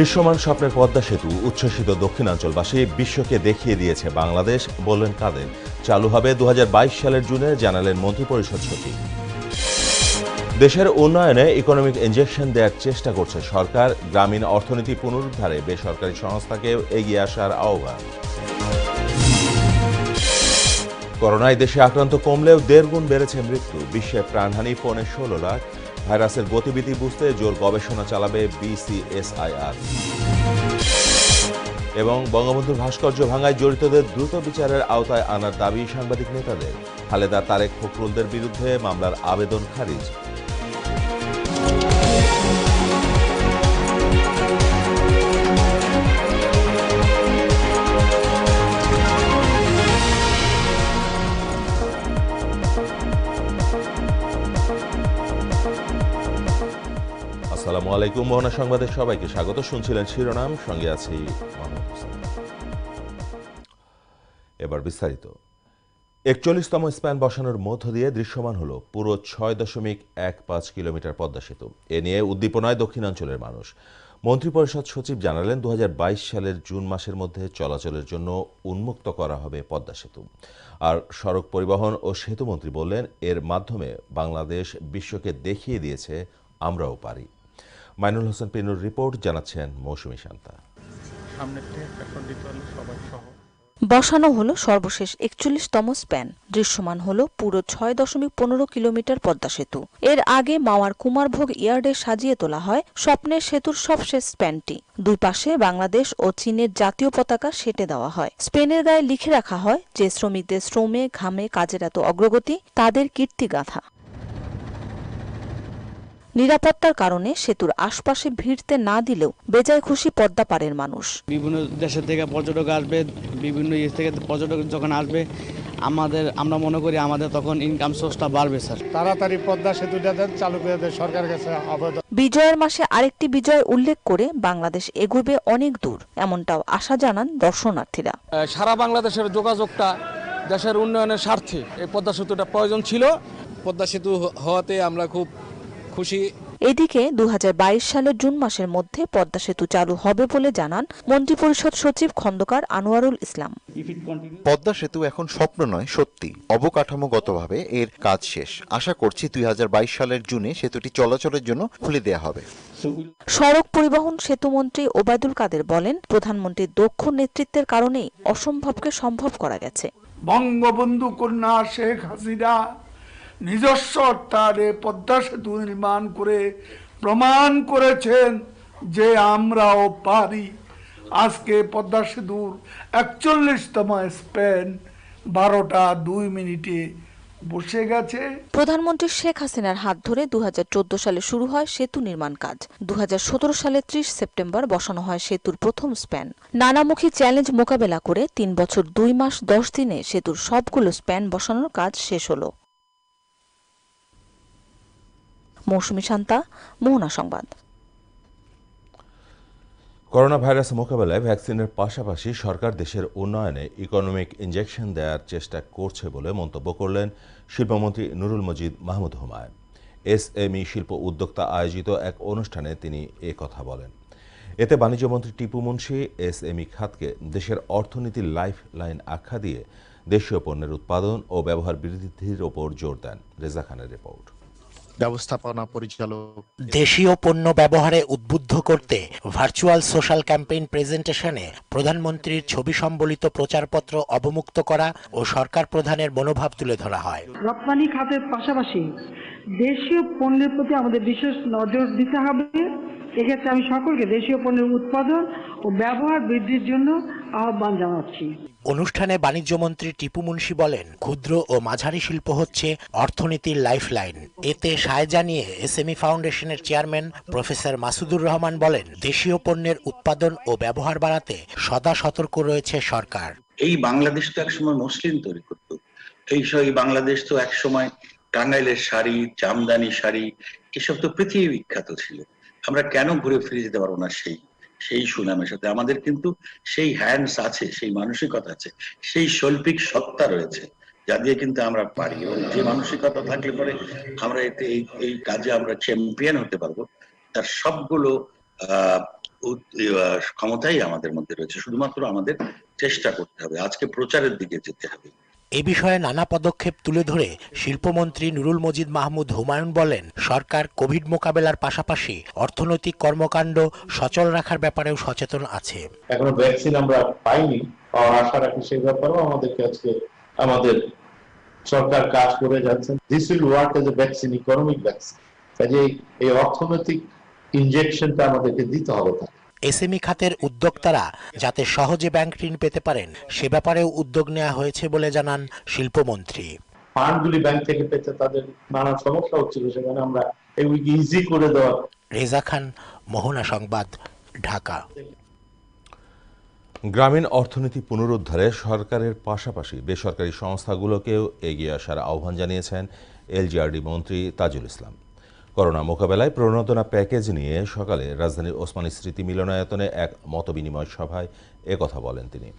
দৃশ্যমান স্বপ্নের পদ্মা সেতু, উচ্ছ্বসিত দক্ষিণাঞ্চলবাসী বিশ্বকে দেখিয়ে দিয়েছে বাংলাদেশ, বললেন কাদের। চালু হবে দু সালের জুনে, জানালেন মন্ত্রিপরিষদ সচিব। দেশের উন্নয়নে ইকোনমিক ইনজেকশন দেওয়ার চেষ্টা করছে সরকার, গ্রামীণ অর্থনীতি পুনরুদ্ধারে বেসরকারি সংস্থাকে এগিয়ে আসার আহ্বান। করোনায় দেশে আক্রান্ত কমলেও দেড় গুণ বেড়েছে মৃত্যু বিশ্বে প্রাণহানি পৌনে ষোলো লাখ। ভাইরাসের গতিবিধি বুঝতে জোর গবেষণা চালাবে বিসিএসআইআর এবং বঙ্গবন্ধুর ভাস্কর্য ভাঙায় জড়িতদের দ্রুত বিচারের আওতায় আনার দাবি সাংবাদিক নেতাদের। খালেদা তারেক ফখরুলদের বিরুদ্ধে মামলার আবেদন খারিজ। আসসালামু আলাইকুম মোহনা সংবাদে সবাইকে স্বাগত। শুনছিলেন শিরোনাম, সঙ্গে আছি এবার বিস্তারিত। একচল্লিশতম স্প্যান বসানোর মধ্য দিয়ে দৃশ্যমান হলো পুরো ছয় দশমিক এক পাঁচ কিলোমিটার পদ্মা সেতু। এ নিয়ে উদ্দীপনায় দক্ষিণাঞ্চলের মানুষ। মন্ত্রিপরিষদ সচিব জানালেন দু হাজার বাইশ সালের জুন মাসের মধ্যে চলাচলের জন্য উন্মুক্ত করা হবে পদ্মা সেতু। আর সড়ক পরিবহন ও সেতুমন্ত্রী বললেন, এর মাধ্যমে বাংলাদেশ বিশ্বকে দেখিয়ে দিয়েছে, আমরাও পারি। মাইনুল হোসেন পিনুর রিপোর্ট জানাচ্ছেন মৌসুমী শান্তা। বসানো হলো সর্বশেষ একচল্লিশতম স্প্যান। দৃশ্যমান হলো পুরো ছয় দশমিক পনেরো কিলোমিটার পদ্মা সেতু। এর আগে মাওয়ার কুমারভোগ ইয়ার্ডে সাজিয়ে তোলা হয় স্বপ্নের সেতুর সবশেষ স্প্যানটি। দুই পাশে বাংলাদেশ ও চীনের জাতীয় পতাকা সেটে দেওয়া হয়। স্পেনের গায়ে লিখে রাখা হয় যে শ্রমিকদের শ্রমে ঘামে কাজের এত অগ্রগতি তাদের কীর্তিগাথা। নিরাপত্তার কারণে সেতুর আশপাশে ভিড়তে না দিলেও বেজায় খুশি পদ্মা পাড়ের মানুষ। বিভিন্ন দেশের থেকে পর্যটক আসবে বিভিন্ন ইয়ে থেকে পর্যটক যখন আসবে আমাদের আমরা মনে করি আমাদের তখন ইনকাম সোর্সটা বাড়বে স্যার। তাড়াতাড়ি পদ্মা সেতুটা দেন চালু করে দেন সরকারের কাছে আবেদন বিজয়ের মাসে আরেকটি বিজয় উল্লেখ করে বাংলাদেশ এগোবে অনেক দূর এমনটাও আশা জানান দর্শনার্থীরা। সারা বাংলাদেশের যোগাযোগটা দেশের উন্নয়নের স্বার্থে এই পদ্মা সেতুটা প্রয়োজন ছিল। পদ্মা সেতু হওয়াতে আমরা খুব খুশি। এদিকে দু সালের জুন মাসের মধ্যে পদ্মা সেতু চালু হবে বলে জানান মন্ত্রিপরিষদ সচিব খন্দকার আনোয়ারুল ইসলাম। পদ্মা সেতু এখন স্বপ্ন নয় সত্যি। অবকাঠামোগতভাবে এর কাজ শেষ। আশা করছি দুই সালের জুনে সেতুটি চলাচলের জন্য খুলে দেওয়া হবে। সড়ক পরিবহন সেতুমন্ত্রী ওবায়দুল কাদের বলেন প্রধানমন্ত্রীর দক্ষ নেতৃত্বের কারণেই অসম্ভবকে সম্ভব করা গেছে। বঙ্গবন্ধু কন্যা শেখ হাসিনা নিজস্ব অর্থারে পদ্মা সেতু নির্মাণ করে প্রমাণ করেছেন যে আমরাও পারি। আজকে পদ্মা সেতুর একচল্লিশতম স্পেন বারোটা দুই মিনিটে বসে গেছে। প্রধানমন্ত্রী শেখ হাসিনার হাত ধরে দু হাজার চোদ্দ সালে শুরু হয় সেতু নির্মাণ কাজ। দু হাজার সতেরো সালে ত্রিশ সেপ্টেম্বর বসানো হয় সেতুর প্রথম স্প্যান। নানামুখী চ্যালেঞ্জ মোকাবেলা করে তিন বছর দুই মাস দশ দিনে সেতুর সবগুলো স্প্যান বসানোর কাজ শেষ হলো। মৌসুমী শান্তা, মোহনা সংবাদ। করোনা ভাইরাস মোকাবেলায় ভ্যাকসিনের পাশাপাশি সরকার দেশের উন্নয়নে ইকোনমিক ইনজেকশন দেওয়ার চেষ্টা করছে বলে মন্তব্য করলেন শিল্পমন্ত্রী নুরুল মজিদ মাহমুদ হুমায়ুন। এসএমই শিল্প উদ্যোক্তা আয়োজিত এক অনুষ্ঠানে তিনি এ কথা বলেন। এতে বাণিজ্যমন্ত্রী টিপু মুন্সি, এস এসএমই খাতকে দেশের অর্থনীতির লাইফ লাইন আখ্যা দিয়ে দেশীয় পণ্যের উৎপাদন ও ব্যবহার বৃদ্ধির ওপর জোর দেন। রেজা খানের রিপোর্ট। ব্যবস্থাপনা পরিচালক দেশীয় পণ্য ব্যবহারে উদ্বুদ্ধ করতে ভার্চুয়াল সোশ্যাল ক্যাম্পেইন প্রেজেন্টেশনে প্রধানমন্ত্রীর ছবি সম্বলিত প্রচারপত্র অবমুক্ত করা ও সরকার প্রধানের মনোভাব তুলে ধরা হয়। রপ্তানি খাতের পাশাপাশি দেশীয় পণ্যের প্রতি আমাদের বিশেষ নজর দিতে হবে। এক্ষেত্রে আমি সকলকে দেশীয় পণ্যের উৎপাদন ও ব্যবহার বৃদ্ধির জন্য আহ্বান জানাচ্ছি। অনুষ্ঠানে বাণিজ্যমন্ত্রী টিপু মুন্সি বলেন ক্ষুদ্র ও মাঝারি শিল্প হচ্ছে অর্থনীতির লাইফলাইন। এতে সায় জানিয়ে এসএমই ফাউন্ডেশনের চেয়ারম্যান প্রফেসর মাসুদুর রহমান বলেন দেশীয় পণ্যের উৎপাদন ও ব্যবহার বাড়াতে সদা সতর্ক রয়েছে সরকার। এই বাংলাদেশ তো একসময় মসলিন তৈরি করতো। এই সব এই বাংলাদেশ তো একসময় টাঙ্গাইলের শাড়ি জামদানি শাড়ি এসব তো পৃথিবী বিখ্যাত ছিল। আমরা কেন ঘুরে ফিরে যেতে পারব না সেই সেই সুনামের সাথে? আমাদের কিন্তু সেই হ্যান্ডস আছে, সেই মানসিকতা আছে, সেই শৈল্পিক সত্তা রয়েছে, যা দিয়ে কিন্তু আমরা পারি। এবং যে মানসিকতা থাকলে পরে আমরা এতে এই এই কাজে আমরা চ্যাম্পিয়ন হতে পারব, তার সবগুলো ক্ষমতাই আমাদের মধ্যে রয়েছে। শুধুমাত্র আমাদের চেষ্টা করতে হবে। আজকে প্রচারের দিকে যেতে হবে। এ বিষয়ে নানা পদক্ষেপ তুলে ধরে শিল্পমন্ত্রী নুরুল মজিদ মাহমুদ হুমায়ুন বলেন, সরকার কোভিড মোকাবেলার পাশাপাশি অর্থনৈতিক কর্মকাণ্ড সচল রাখার ব্যাপারেও সচেতন আছে। এখনও ভ্যাকসিন আমরা পাইনি আশা রাখি সেই ব্যাপারেও আমাদেরকে আজকে আমাদের সরকার কাজ করে যাচ্ছেন this will work as a vaccine economic vaccine কাজে এই অর্থনৈতিক ইনজেকশনটা আমাদেরকে দিতে হবে তাকে। এসএমই খাতের উদ্যোক্তারা যাতে সহজে ব্যাংক ঋণ পেতে পারেন সে ব্যাপারেও উদ্যোগ নেওয়া হয়েছে বলে জানান শিল্পমন্ত্রী। ফান্ডগুলি ব্যাংক থেকে পেতে তাদের নানা সমস্যা হচ্ছিল সেখানে আমরা এগুলিকে ইজি করে দেওয়ার রেজা খান মোহনা সংবাদ ঢাকা। গ্রামীণ অর্থনীতি পুনরুদ্ধারে সরকারের পাশাপাশি বেসরকারি সংস্থাগুলোকেও এগিয়ে আসার আহ্বান জানিয়েছেন এলজিআরডি মন্ত্রী তাজুল ইসলাম। করোনা মোকাবেলায় প্রণোদনা প্যাকেজ নিয়ে সকালে রাজধানীর ওসমানী স্মৃতি মিলনায়তনে এক মতবিনিময় সভায় একথা বলেন তিনি।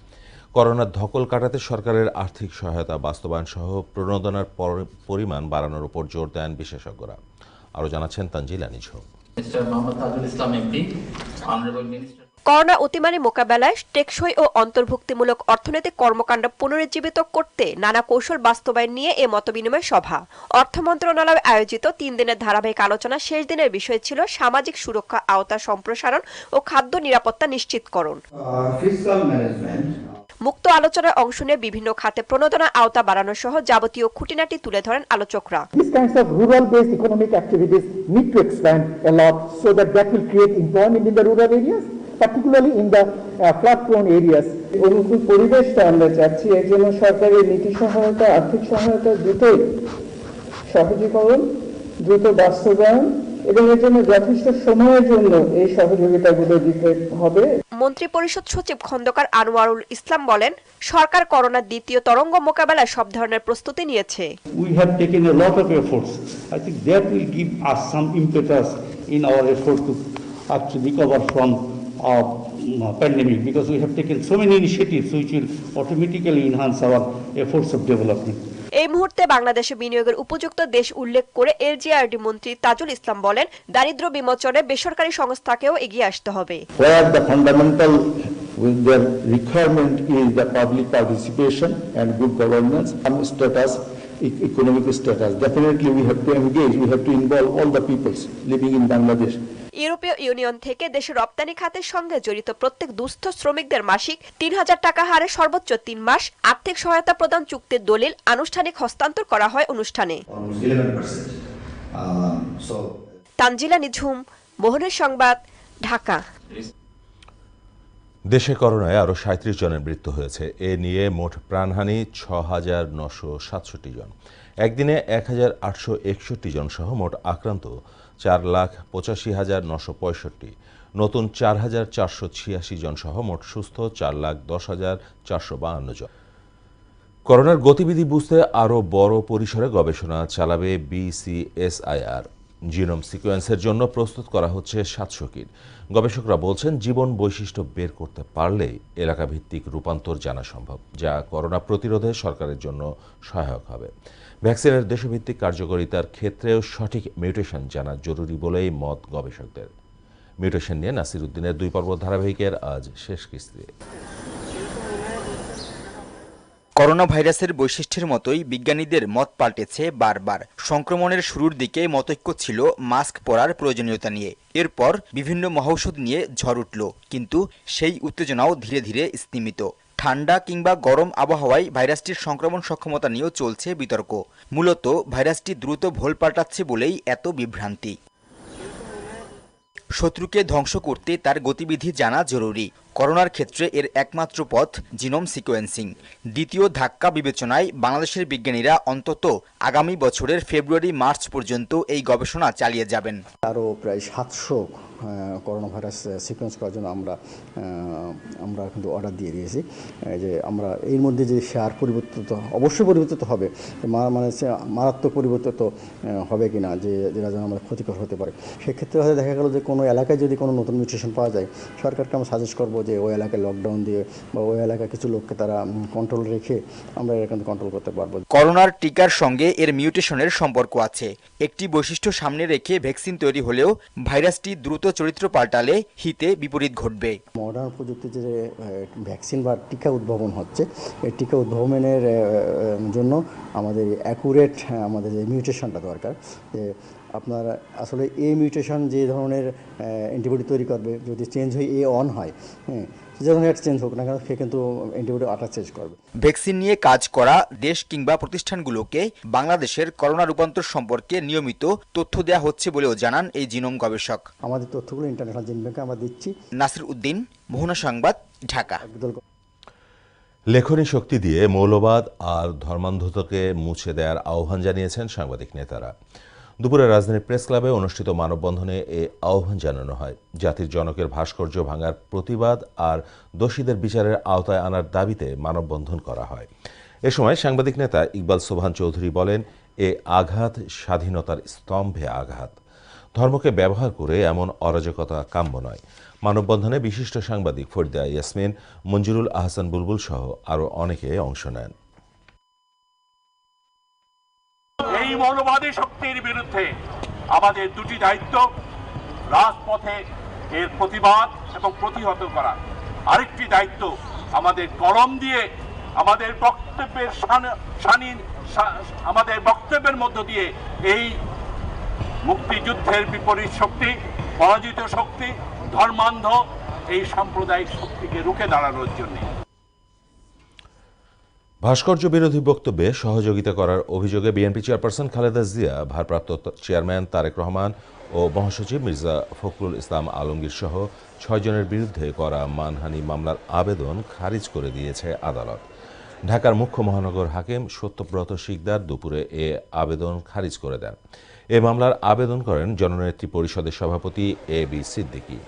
করোনার ধকল কাটাতে সরকারের আর্থিক সহায়তা বাস্তবায়ন সহ প্রণোদনার পর- পরিমাণ বাড়ানোর উপর জোর দেন বিশেষজ্ঞরা। আরও জানাচ্ছেন তানজিলা নিঝুম করোনা অতিমারি মোকাবেলায় টেকসই ও অন্তর্ভুক্তিমূলক অর্থনৈতিক কর্মকাণ্ড পুনরুজ্জীবিত করতে নানা কৌশল বাস্তবায়ন নিয়ে এ মতবিনিময় সভা। অর্থ মন্ত্রণালয় আয়োজিত তিন দিনের ধারাবাহিক আলোচনা শেষ দিনের বিষয় ছিল সামাজিক সুরক্ষা আওতা সম্প্রসারণ ও খাদ্য নিরাপত্তা নিশ্চিতকরণ। মুক্ত আলোচনায় অংশ নিয়ে বিভিন্ন খাতে প্রণোদনা আওতা বাড়ানো সহ যাবতীয় খুঁটিনাটি তুলে ধরেন আলোচকরা। These kinds of rural-based economic activities need to expand a lot so that that will create employment in the rural areas, particularly in the uh, flood-prone areas. অনুকূল পরিবেশটা আমরা চাচ্ছি এর জন্য সরকারের নীতি সহায়তা আর্থিক সহায়তা দ্রুতই সহজীকরণ দ্রুত বাস্তবায়ন এবং এর জন্য যথেষ্ট সময়ের জন্য এই সহযোগিতাগুলো দিতে হবে মন্ত্রী পরিষদ সচিব খন্দকার আনোয়ারুল ইসলাম বলেন সরকার করোনার দ্বিতীয় তরঙ্গ মোকাবেলায় সব ধরনের প্রস্তুতি নিয়েছে we have taken a lot of efforts. I think that will give us some impetus in our effort to actually recover from mm, pandemic because we have taken so many initiatives which will automatically enhance our efforts of development. এই মুহূর্তে বাংলাদেশে বিনিয়োগের উপযুক্ত দেশ উল্লেখ করে LGRD মন্ত্রী তাজুল ইসলাম বলেন দারিদ্র্য বিমোচনে বেসরকারি সংস্থাকেও এগিয়ে আসতে হবে where the fundamental with their requirement is the public participation and good governance and status, e- economic status. Definitely we have to engage, we have to involve all the peoples living in Bangladesh. ইউরোপীয় union থেকে দেশের রপ্তানি খাতের সঙ্গে জড়িত প্রত্যেক দুস্থ শ্রমিকদের মাসিক তিন হাজার টাকা হারে সর্বোচ্চ তিন মাস আর্থিক সহায়তা প্রদান চুক্তির দলিল আনুষ্ঠানিক হস্তান্তর করা হয় অনুষ্ঠানে। তানজিলা নিঝুম মোহনের সংবাদ ঢাকা। দেশে করোনায় আরও সাঁত্রিশ জনের মৃত্যু হয়েছে। এ নিয়ে মোট প্রাণহানি ছ হাজার নশো সাতষট্টি জন। একদিনে এক হাজার আটশো একষট্টি জন সহ মোট আক্রান্ত চার লাখ পঁচাশি হাজার নশো পঁয়ষট্টি। নতুন চার হাজার চারশো ছিয়াশি জন সহ মোট সুস্থ চার লাখ দশ হাজার চারশো বাহান্ন জন। করোনার গতিবিধি বুঝতে আরও বড় পরিসরে গবেষণা চালাবে বিসিএসআইআর জিনোম সিকোয়েন্সের জন্য প্রস্তুত করা হচ্ছে সাতশো কিট। গবেষকরা বলছেন, জীবন বৈশিষ্ট্য বের করতে পারলেই এলাকাভিত্তিক রূপান্তর জানা সম্ভব, যা করোনা প্রতিরোধে সরকারের জন্য সহায়ক হবে। ভ্যাকসিনের দেশভিত্তিক কার্যকারিতার ক্ষেত্রেও সঠিক মিউটেশন জানা জরুরি বলেই মত গবেষকদের। মিউটেশন নিয়ে নাসির উদ্দিনের দুই পর্ব ধারাবাহিকের আজ শেষ কিস্তি। করোনা ভাইরাসের বৈশিষ্ট্যের মতোই বিজ্ঞানীদের মত পাল্টেছে বারবার। সংক্রমণের শুরুর দিকে মতৈক্য ছিল মাস্ক পরার প্রয়োজনীয়তা নিয়ে। এরপর বিভিন্ন মহৌষধ নিয়ে ঝড় উঠল, কিন্তু সেই উত্তেজনাও ধীরে ধীরে স্তিমিত। ঠান্ডা কিংবা গরম আবহাওয়ায় ভাইরাসটির সংক্রমণ সক্ষমতা নিয়েও চলছে বিতর্ক। মূলত, ভাইরাসটি দ্রুত ভোল পাল্টাচ্ছে বলেই এত বিভ্রান্তি। শত্রুকে ধ্বংস করতে তার গতিবিধি জানা জরুরি। করোনার ক্ষেত্রে এর একমাত্র পথ জিনোম সিকোয়েন্সিং। দ্বিতীয় ধাক্কা বিবেচনায় বাংলাদেশের বিজ্ঞানীরা অন্তত আগামী বছরের ফেব্রুয়ারি মার্চ পর্যন্ত এই গবেষণা চালিয়ে যাবেন। আরও প্রায় সাতশো করোনা ভাইরাস সিকোয়েন্স করার জন্য আমরা আমরা কিন্তু অর্ডার দিয়ে দিয়েছি। যে আমরা এর মধ্যে যে শেয়ার পরিবর্তিত, অবশ্যই পরিবর্তিত হবে মানে মারাত্মক পরিবর্তিত হবে কি না যে, যেটা যেন আমাদের ক্ষতিকর হতে পারে। সেক্ষেত্রে হয়তো দেখা গেল যে কোনো এলাকায় যদি কোনো নতুন মিউটেশন পাওয়া যায়, সরকারকে আমরা সাজেস্ট করব যে ওই এলাকায় লকডাউন দিয়ে বা ওই এলাকায় কিছু লোককে তারা কন্ট্রোল রেখে আমরা কিন্তু কন্ট্রোল করতে পারব। করোনার টিকার সঙ্গে এর মিউটেশনের সম্পর্ক আছে। একটি বৈশিষ্ট্য সামনে রেখে ভ্যাকসিন তৈরি হলেও ভাইরাসটি দ্রুত চরিত্র পাল্টালে হিতে বিপরীত ঘটবে। মডার্ন প্রযুক্তির যে ভ্যাকসিন বা টিকা উদ্ভাবন হচ্ছে এই টিকা উদ্ভাবনের জন্য আমাদের অ্যাকুরেট আমাদের যে মিউটেশনটা দরকার, যে আপনার আসলে এ মিউটেশন যে ধরনের অ্যান্টিবডি তৈরি করবে যদি চেঞ্জ হয়ে এ অন হয় হ্যাঁ যে ধরনের একটা চেঞ্জ হোক না কেন সে কিন্তু অ্যান্টিবডি আটা চেঞ্জ করবে। ভ্যাকসিন নিয়ে কাজ করা দেশ কিংবা প্রতিষ্ঠানগুলোকে বাংলাদেশের করোনা রূপান্তর সম্পর্কে নিয়মিত তথ্য দেওয়া হচ্ছে বলেও জানান এই জিনোম গবেষক। আমাদের তথ্যগুলো ইন্টারন্যাশনাল জিন ব্যাংকে আমরা দিচ্ছি। নাসির উদ্দিন মোহনা সংবাদ ঢাকা। লেখনী শক্তি দিয়ে মৌলবাদ আর ধর্মান্ধতাকে মুছে দেওয়ার আহ্বান জানিয়েছেন সাংবাদিক নেতারা। দুপুরে রাজধানীর প্রেস ক্লাবে অনুষ্ঠিত মানববন্ধনে এ আহ্বান জানানো হয়। জাতির জনকের ভাস্কর্য ভাঙার প্রতিবাদ আর দোষীদের বিচারের আওতায় আনার দাবিতে মানববন্ধন করা হয়। এ সময় সাংবাদিক নেতা ইকবাল সোভান চৌধুরী বলেন, এ আঘাত স্বাধীনতার স্তম্ভে আঘাত। ধর্মকে ব্যবহার করে এমন অরাজকতা কাম্য নয়। মানববন্ধনে বিশিষ্ট সাংবাদিক ফরিদা ইয়াসমিন, মঞ্জুরুল আহসান বুলবুল সহ আরও অনেকে অংশ নেন। এই মৌলবাদী শক্তির বিরুদ্ধে আমাদের দুটি দায়িত্ব, রাজপথে এর প্রতিবাদ এবং প্রতিহত করা। আরেকটি দায়িত্ব আমাদের কলম দিয়ে আমাদের বক্তব্যের শান- আমাদের বক্তব্যের মধ্য দিয়ে এই মুক্তিযুদ্ধের বিপরীত শক্তি, পরাজিত শক্তি, ধর্মান্ধ এই সাম্প্রদায়িক শক্তিকে রুখে দাঁড়ানোর জন্য। ভাস্কর্য বিরোধী বক্তব্যে সহযোগিতা করার অভিযোগে বিএনপি চেয়ারপারসন খালেদা জিয়া, ভারপ্রাপ্ত চেয়ারম্যান তারেক রহমান ও মহাসচিব মির্জা ফখরুল ইসলাম আলমগীর সহ ছয়জনের বিরুদ্ধে করা মানহানি মামলার আবেদন খারিজ করে দিয়েছে আদালত। ঢাকার মুখ্য মহানগর হাকিম সত্যব্রত শিকদার দুপুরে এ আবেদন খারিজ করে দেন। এ মামলার আবেদন করেন জননেত্রী পরিষদের সভাপতি এ বি সিদ্দিকী।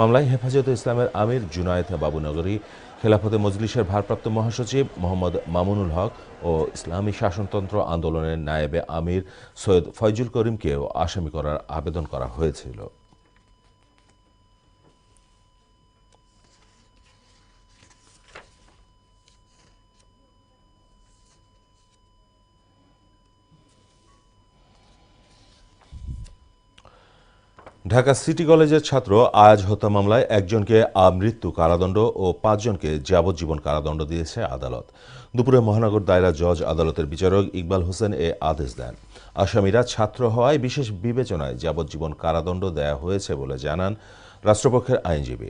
মামলায় হেফাজতে ইসলামের আমির জুনায়েদ বাবুনগরী খেলাফতে মজলিসের ভারপ্রাপ্ত মহাসচিব মোহাম্মদ মামুনুল হক ও ইসলামী শাসনতন্ত্র আন্দোলনের নায়েবে আমির সৈয়দ ফয়জুল করিমকেও আসামি করার আবেদন করা হয়েছিল। ঢাকা সিটি কলেজের ছাত্র আয়াজ হত্যা মামলায় একজনকে আমৃত্যু কারাদণ্ড ও পাঁচজনকে যাবজ্জীবন কারাদণ্ড দিয়েছে আদালত। দুপুরে মহানগর দায়রা জজ আদালতের বিচারক ইকবাল হোসেন এ আদেশ দেন। আসামিরা ছাত্র হওয়ায় বিশেষ বিবেচনায় যাবজ্জীবন কারাদণ্ড দেয়া হয়েছে বলে জানান রাষ্ট্রপক্ষের আইনজীবী।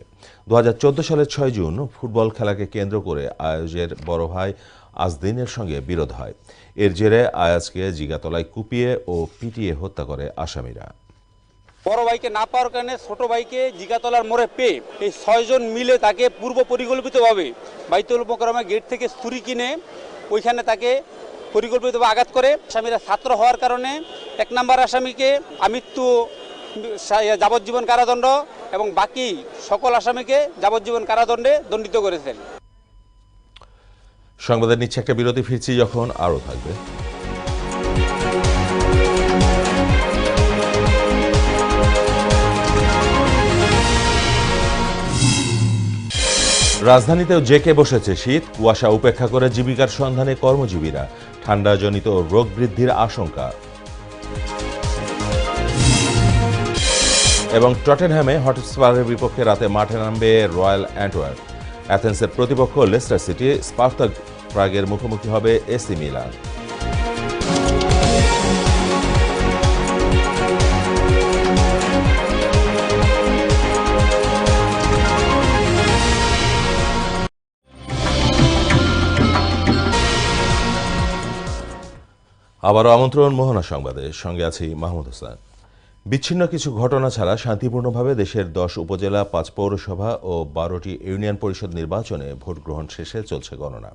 দু হাজার চোদ্দ সালের ছয় জুন ফুটবল খেলাকে কেন্দ্র করে আয়োজের বড় ভাই আজদিনের সঙ্গে বিরোধ হয়। এর জেরে আয়াজকে জিগাতলায় কুপিয়ে ও পিটিয়ে হত্যা করে আসামিরা। বড় ভাইকে না পাওয়ার কারণে ছোট ভাইকে জিগাতলার মোড়ে পেয়ে এই ছয়জন মিলে তাকে পূর্ব পরিকল্পিতভাবে বাইতুল মোকরমা গেট থেকে ছুরি কিনে ওইখানে তাকে পরিকল্পিতভাবে আঘাত করে। আসামিরা ছাত্র হওয়ার কারণে এক নম্বর আসামিকে আমৃত্যু যাবজ্জীবন কারাদণ্ড এবং বাকি সকল আসামিকে যাবজ্জীবন কারাদণ্ডে দণ্ডিত করেছেন। সংবাদের নিচ্ছে একটা বিরতি ফিরছি, যখন আরও থাকবে। রাজধানীতেও জেকে বসেছে শীত, কুয়াশা উপেক্ষা করে জীবিকার সন্ধানে কর্মজীবীরা, ঠান্ডাজনিত রোগ বৃদ্ধির আশঙ্কা। এবং টটেনহ্যামে হটস্পারের বিপক্ষে রাতে মাঠে নামবে রয়্যাল অ্যান্ডওয়ার্ড অ্যাথেন্সের প্রতিপক্ষ লেস্টার সিটি স্পার্তা প্রাগের মুখোমুখি হবে এসি মিলান। আবারও আমন্ত্রণ মোহনা সংবাদে। সঙ্গে আছি মাহমুদ হোসেন। বিচ্ছিন্ন কিছু ঘটনা ছাড়া শান্তিপূর্ণভাবে দেশের দশ উপজেলা, পাঁচ পৌরসভা ও বারোটি ইউনিয়ন পরিষদ নির্বাচনে ভোট গ্রহণ শেষে চলছে গণনা।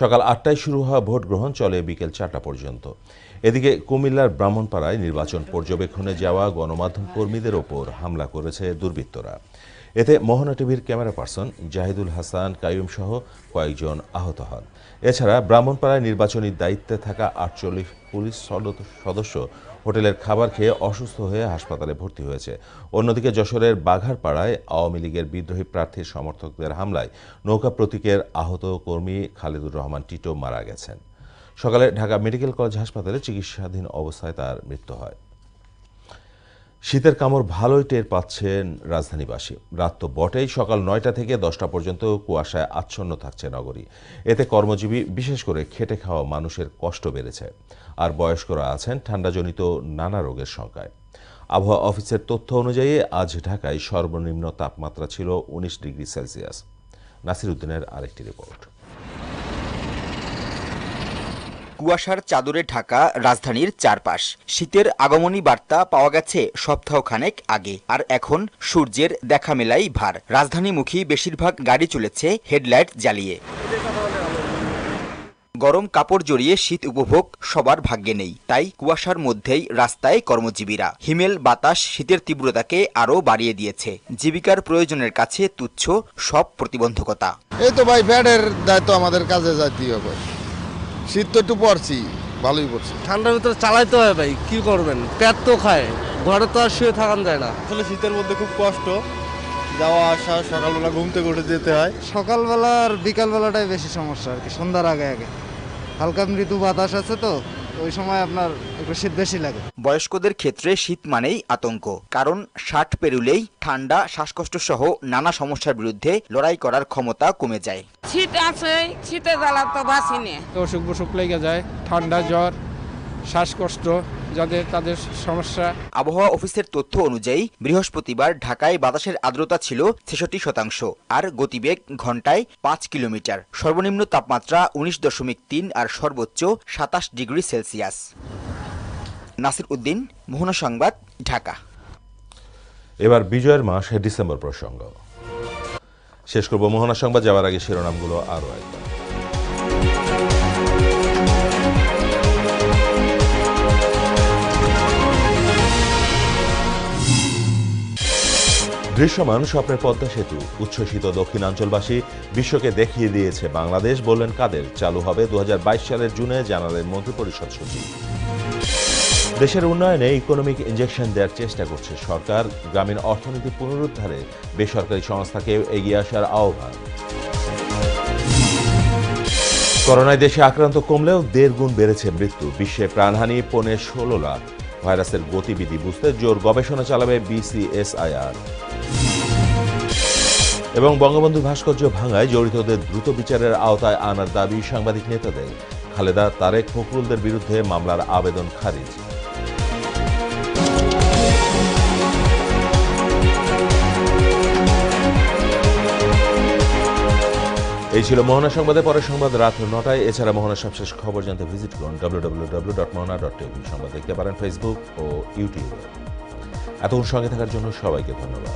সকাল আটটায় শুরু হওয়া ভোট গ্রহণ চলে বিকেল চারটা পর্যন্ত। এদিকে কুমিল্লার ব্রাহ্মণপাড়ায় নির্বাচন পর্যবেক্ষণে যাওয়া গণমাধ্যম কর্মীদের ওপর হামলা করেছে দুর্বৃত্তরা। এতে মোহনা টিভির ক্যামেরা পার্সন জাহিদুল হাসান কাইয়ুম সহ কয়েকজন আহত হন। এছাড়া ব্রাহ্মণপাড়ায় নির্বাচনী দায়িত্বে থাকা আটচল্লিশ পুলিশ সদস্য হোটেলের খাবার খেয়ে অসুস্থ হয়ে হাসপাতালে ভর্তি হয়েছে। অন্যদিকে যশোরের বাঘারপাড়ায় আওয়ামী লীগের বিদ্রোহী প্রার্থীর সমর্থকদের হামলায় নৌকা প্রতীকের আহত কর্মী খালেদুর রহমান টিটো মারা গেছেন। সকালে ঢাকা মেডিকেল কলেজ হাসপাতালে চিকিৎসাধীন অবস্থায় তার মৃত্যু হয়। শীতের কামড় ভালোই টের পাচ্ছেন রাজধানীবাসী। রাত তো বটেই, সকাল নয়টা থেকে দশটা পর্যন্ত কুয়াশায় আচ্ছন্ন থাকছে নগরী। এতে কর্মজীবী, বিশেষ করে খেটে খাওয়া মানুষের কষ্ট বেড়েছে। আর বয়স্করা আছেন ঠান্ডাজনিত নানা রোগের শঙ্কায়। আবহাওয়া অফিসের তথ্য অনুযায়ী আজ ঢাকায় সর্বনিম্ন তাপমাত্রা ছিল উনিশ ডিগ্রি সেলসিয়াস। নাসির উদ্দিনের আরেকটি রিপোর্ট। কুয়াশার চাদরে ঢাকা রাজধানীর চারপাশ। শীতের আগমনী বার্তা পাওয়া গেছে সপ্তাহখানেক আগে, আর এখন সূর্যের দেখা মেলাই ভার। রাজধানীমুখী বেশিরভাগ গাড়ি চলেছে হেডলাইট জ্বালিয়ে। গরম কাপড় জড়িয়ে শীত উপভোগ সবার ভাগ্যে নেই, তাই কুয়াশার মধ্যেই রাস্তায় কর্মজীবীরা। হিমেল বাতাস শীতের তীব্রতাকে আরও বাড়িয়ে দিয়েছে। জীবিকার প্রয়োজনের কাছে তুচ্ছ সব প্রতিবন্ধকতা। এই তো ভাই ব্যাডের দায়িত্ব আমাদের কাজে যাইতেই হবে। শীত তো একটু পড়ছি ভালোই পড়ছি। ঠান্ডার ভিতরে চালাইতে হয় ভাই কি করবেন? পেট তো খায় ঘরে তো আর শুয়ে থাকান যায় না। আসলে শীতের মধ্যে খুব কষ্ট যাওয়া আসা সকালবেলা ঘুম থেকে উঠে যেতে হয়। সকালবেলা আর বিকালবেলাটাই বেশি সমস্যা আর কি সন্ধ্যার আগে আগে। হালকা মৃদু বাতাস আছে তো ওই সময় আপনার একটু শীত বেশি লাগে। বয়স্কদের ক্ষেত্রে শীত মানেই আতঙ্ক কারণ ষাট পেরুলেই ঠান্ডা শ্বাসকষ্ট সহ নানা সমস্যার বিরুদ্ধে লড়াই করার ক্ষমতা কমে যায়। শীত আছে শীতে জ্বালা তো বাসি নে অসুখ বসুখ লেগে যায় ঠান্ডা জ্বর শ্বাসকষ্ট যাদের তাদের সমস্যা। আবহাওয়া অফিসের তথ্য অনুযায়ী বৃহস্পতিবার ঢাকায় বাতাসের আর্দ্রতা ছিল ছেষট্টি শতাংশ আর গতিবেগ ঘন্টায় পাঁচ কিলোমিটার। সর্বনিম্ন তাপমাত্রা উনিশ দশমিক তিন আর সর্বোচ্চ সাতাশ ডিগ্রি সেলসিয়াস। নাসির উদ্দিন মোহনা সংবাদ ঢাকা। এবার বিজয়ের মাস ডিসেম্বর প্রসঙ্গ। শেষ করব মোহনা সংবাদ যাওয়ার আগে শিরোনামগুলো আরও একবার। দৃশ্যমান স্বপ্নের পদ্মা সেতু। উচ্ছ্বসিত দক্ষিণাঞ্চলবাসী বিশ্বকে দেখিয়ে দিয়েছে বাংলাদেশ, বললেন কাদের। চালু হবে দু হাজার বাইশ সালের জুনে, জানালেন মন্ত্রিপরিষদ সচিব। দেশের উন্নয়নে ইকোনমিক ইঞ্জেকশন দেওয়ার চেষ্টা করছে সরকার। গ্রামীণ অর্থনীতি পুনরুদ্ধারে বেসরকারি সংস্থাকে এগিয়ে আসার আহ্বান। করোনায় দেশে আক্রান্ত কমলেও দেড় গুণ বেড়েছে মৃত্যু। বিশ্বে প্রাণহানি, পৌনে ষোলো লাখ। ভাইরাসের গতিবিধি বুঝতে জোর গবেষণা চালাবে বিসিএসআইআর। এবং বঙ্গবন্ধু ভাস্কর্য ভাঙায় জড়িতদের দ্রুত বিচারের আওতায় আনার দাবি সাংবাদিক নেতাদের। খালেদা তারেক ফখরুলদের বিরুদ্ধে মামলার আবেদন খারিজ। এই ছিল মোহনা সংবাদে, পরের সংবাদ রাত নটায়। এছাড়া মোহনা সবশেষ খবর জানতে ভিজিট করুন W W W dot Mohona dot TV সংবাদ। দেখতে পারেন ফেসবুক ও ইউটিউবে এতক্ষণ সঙ্গে থাকার জন্য সবাইকে ধন্যবাদ।